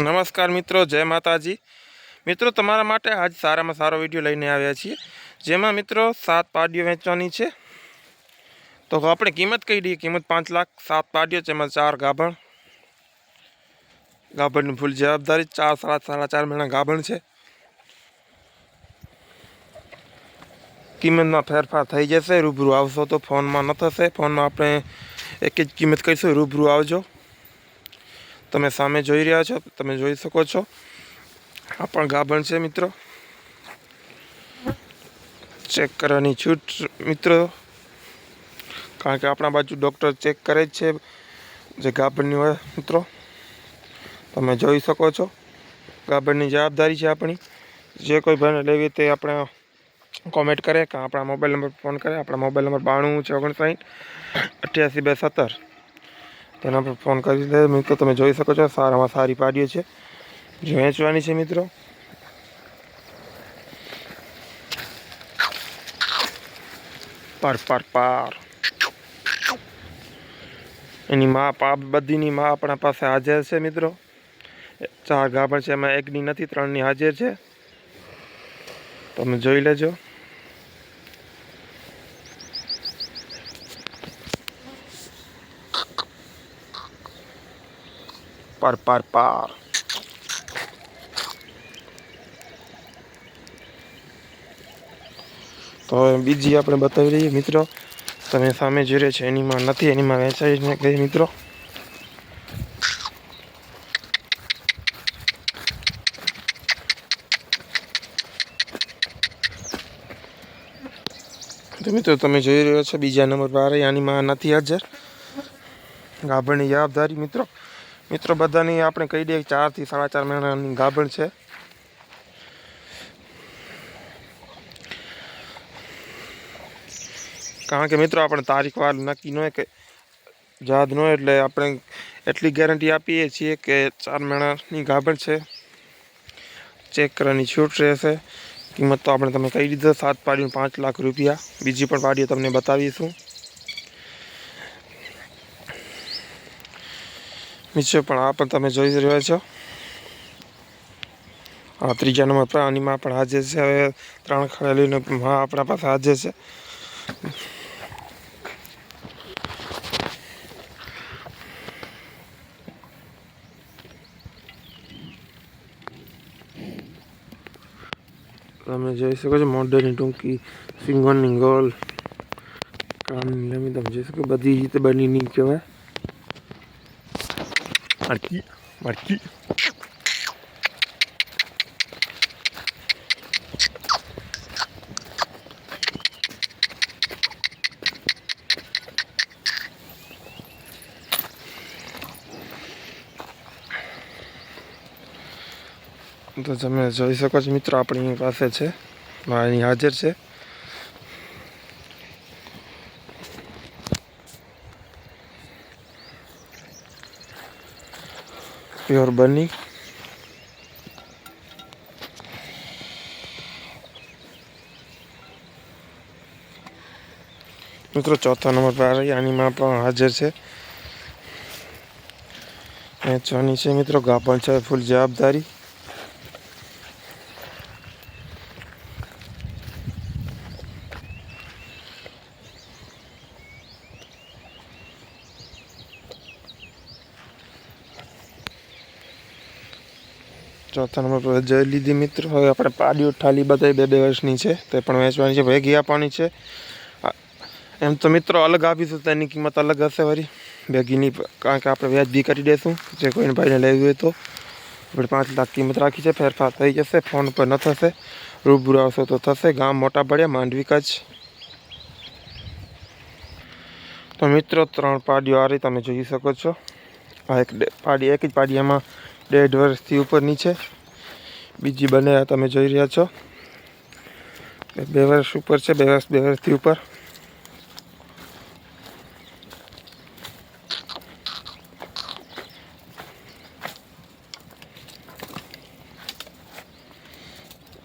નમસ્કાર મિત્રો, જય માતાજી. મિત્રો, તમારા માટે આજ સારામાં સારો વીડિયો લઈને આવ્યા છીએ. જેમાં મિત્રો સાત પાડીઓ વેચવાની છે. તો આપણે કિંમત કહી દઈએ. કિંમત પાંચ લાખ, સાત પાડીઓ એમાં ચાર ગાભણ. ગાભણની ફૂલ જવાબદારી ચાર, સાડા સાડા ચાર મહિના ગાભણ છે. કિંમતમાં ફેરફાર થઈ જશે, રૂબરૂ આવશો તો ફોનમાં ન થશે. ફોનમાં આપણે એક જ કિંમત કહીશું, રૂબરૂ આવજો. તમે સામે જોઈ રહ્યા છો, તમે જોઈ શકો છો. આ પણ ગાભણ છે મિત્રો. ચેક કરવાની છૂટ મિત્રો. કારણ કે આપણા બાજુ ડૉક્ટર ચેક કરે છે જે ગાભણની હોય મિત્રો. તમે જોઈ શકો છો. ગાભણની જવાબદારી છે આપણી. જે કોઈ ભાઈને લેવી તે આપણે કોમેન્ટ કરે કે આપણા મોબાઈલ નંબર ફોન કરે. આપણા મોબાઈલ નંબર બાણું છે ઓગણસાઠ, અઠ્યાસી બે સત્તર. તેના પર ફોન કરી દે. મિત્રો, તમે જોઈ શકો છો, સારામાં સારી પાડીઓ છે. વેચવાની છે મિત્રો. પર પર પર. એની માં પા બધીની માં આપણા પાસે હાજર છે મિત્રો. ચાર ગાભણ છે, એમાં એકની નથી, ત્રણની હાજર છે. તમે જોઈ લેજો. પર પાર પાર તો બીજી આપણે બતાવી દઈએ મિત્રો. તમે સામે જોઈ રહ્યા છો એનીમાં નથી એનીમાં વેચાઈ ગઈ મિત્રો. મિત્રો તમે જોઈ રહ્યો છો બીજા નંબર પર આનીમાં નથી હાજર. ગાભણની જવાબદારી મિત્રો. મિત્રો, બધાની આપણે કહી દઈએ ચારથી સાડા ચાર મહિનાની ગાભણ છે. કારણ કે મિત્રો, આપણે તારીખ વાર નક્કી ન હોય કે યાદ ન એટલે આપણે એટલી ગેરંટી આપીએ છીએ કે ચાર મહિનાની ગાભણ છે. ચેક કરવાની છૂટ રહેશે. કિંમત તો આપણે તમે કહી દીધો, સાત પાડીને પાંચ લાખ રૂપિયા. બીજી પણ પાડીઓ તમને બતાવીશું. નીચે પણ આ પણ તમે જોઈ રહ્યા છો. આ ત્રીજા નંબર પર આનીમાં પણ હાજર છે, હવે ત્રણ ખડેલીને હા આપણા પાસે હાજર છે. તમે જોઈ શકો છો, મોઢેની ટૂંકી સિંગોની ગોલ. લંબી, તમે જોઈ શકો બધી રીતે બની નહીં કહેવાય. મરકી મરકી તો તમે જોઈ શકો છો મિત્રો આપણી પાસે છે. મારી હાજર છે. પ્યોર બની. મિત્રો, ચોથા નંબર પર આનીમાં પણ હાજર છે. વેચવાની છે, મિત્રો, ગાભણ છે, ફૂલ જવાબદારી. ચોથા નંબર પર જઈ લીધી મિત્રો. હવે આપણે પાડીઓ ઠાલી બધાય બે બે વર્ષની છે, તે પણ વેચવાની છે, ભેગી આપવાની છે. એમ તો મિત્રો અલગ આપીશું તેની કિંમત અલગ હશે વળી ભેગીની કારણ કે આપણે વ્યાજબી કરી દઈશું જે કોઈને ભાઈને લેવી હોય તો. આપણે પાંચ લાખ કિંમત રાખી છે, ફેરફાર થઈ જશે, ફોન પર ન થશે. રૂબરૂ આવશો તો થશે, ગામ મોટા પડ્યા માંડવી કચ્છ તો મિત્રો, ત્રણ પાડીઓ આ રહી તમે જોઈ શકો છો. આ એક પાડી, એક જ પાડીયામાં દેઢ વર્ષથી ઉપરની છે. બીજી બંને તમે જોઈ રહ્યા છો. બે વર્ષ ઉપર છે, બે વર્ષ, બે વર્ષથી ઉપર.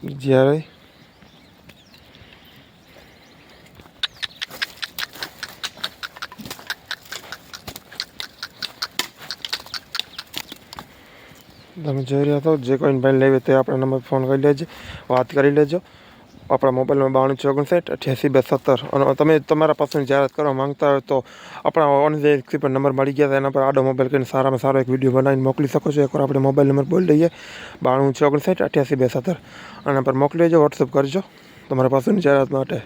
બીજી આવે. તમે જોઈ રહ્યા છો, જે કોઈ ભાઈ લેવે તે આપણા નંબર ફોન કરી લેજો, વાત કરી લેજો. આપણા મોબાઈલમાં બાણું ચોગણસાઠ, અઠ્યાસી બે સત્તર. અને તમે તમારા પસંદ જાહેરાત કરવા માંગતા હોય તો આપણા ઓનલાઈન પર નંબર મળી ગયા છે, એના પર આડો મોબાઈલ કરીને સારામાં સારો એક વીડિયો બનાવીને મોકલી શકો છો. એકવાર આપણે મોબાઈલ નંબર બોલી દઈએ બાણું ચોગણસાઠ, અઠ્યાસી બે સત્તર. આના પર મોકલી દેજો વોટ્સઅપ કરજો તમારા પસંદ જાહેરાત માટે.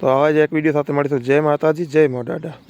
તો આવા જ એક વીડિયો સાથે મળીશું. જય માતાજી, જય મોડાડા